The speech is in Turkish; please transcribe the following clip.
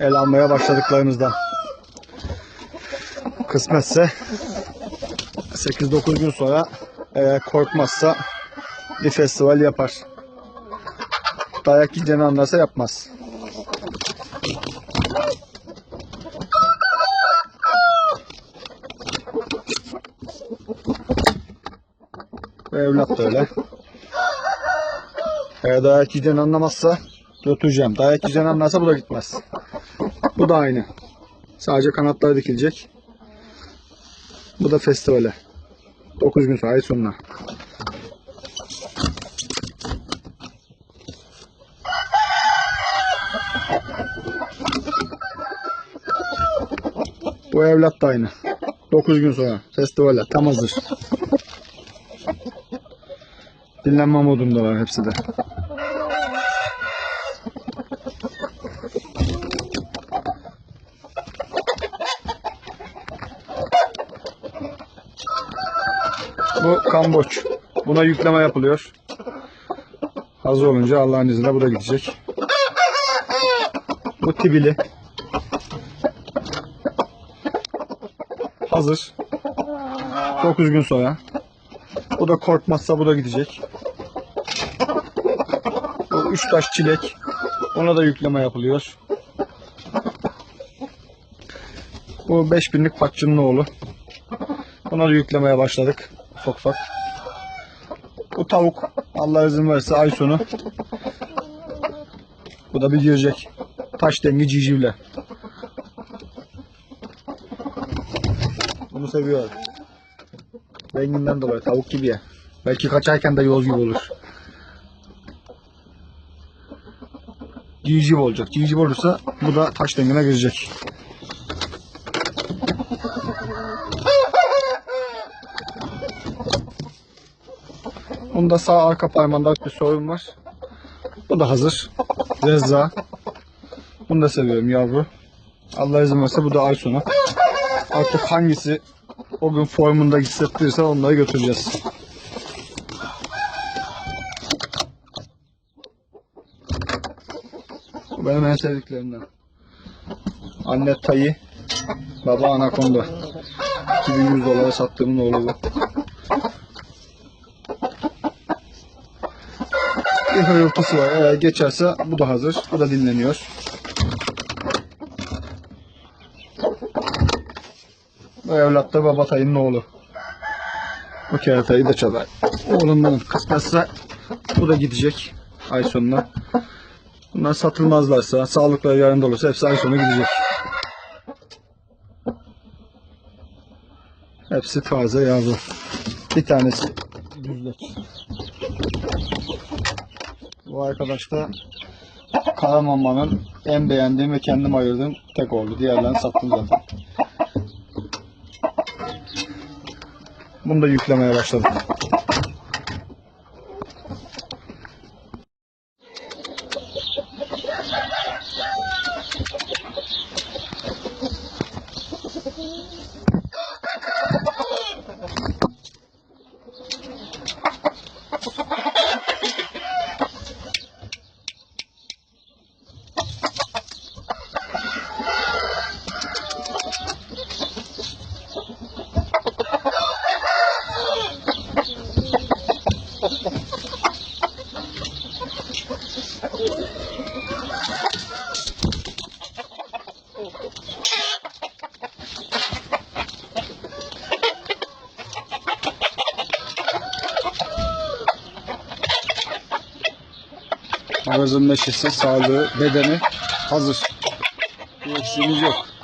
el almaya başladıklarımızdan. Kısmetse 8-9 gün sonra eğer korkmazsa bir festival yapar. Dayak yiyeceğini anlarsa yapmaz. Evlat da öyle. Eğer dayak yiyeceğini anlamazsa götüreceğim. Dayak yiyeceğini anlarsa bu da gitmez. Bu da aynı. Sadece kanatları dikilecek. Bu da festivale. 9 gün sonra sonuna. Bu evlat da aynı. 9 gün sonra festivale tam hazır. Dinlenme modundalar hepsi de. Bu kamboç. Buna yükleme yapılıyor. Hazır olunca Allah'ın izniyle bu da gidecek. Bu tibili. Hazır. 9 gün sonra. Bu da korkmazsa bu da gidecek. Bu 3 taş çilek. Ona da yükleme yapılıyor. Bu 5000'lik patçının oğlu. Buna da yüklemeye başladık. Ufak ufak. Bu tavuk Allah izin verirse ay sonu. Bu da bir girecek. Taş dengi civcivle. Bunu seviyor. Renginden dolayı tavuk gibi ya. Belki kaçarken de yoz gibi olur. Civciv olacak. Civciv olursa bu da taş dengine girecek. Bunda sağ arka parmağında bir sorun var. Bu da hazır. Rezza. Bunu da seviyorum yavru. Allah izin verirse bu da ay sonu. Artık hangisi o gün formunda hissettirirse onları götüreceğiz. Bu benim en sevdiklerimden. Anne tayı, baba anakonda. 2100 dolara sattığımın oğlu bu. Bir hırıltısı var. Eğer geçerse bu da hazır. Bu da dinleniyor. Bu evlat da baba tayının oğlu. Bu keratayı da çalar. Oğlundan kısmetse bu da gidecek ay sonuna. Bunlar satılmazlarsa, sağlıkları yarında olursa hepsi ay sonu gidecek. Hepsi taze yavru. Bir tanesi düzlek. Bu arkadaş da Karamanman'ın en beğendiğim ve kendim ayırdığım tek oldu. Diğerlerini sattım zaten. Bunu da yüklemeye başladım. Arızın neşesi, sağlığı, bedeni hazır. Bir eksiğimiz yok.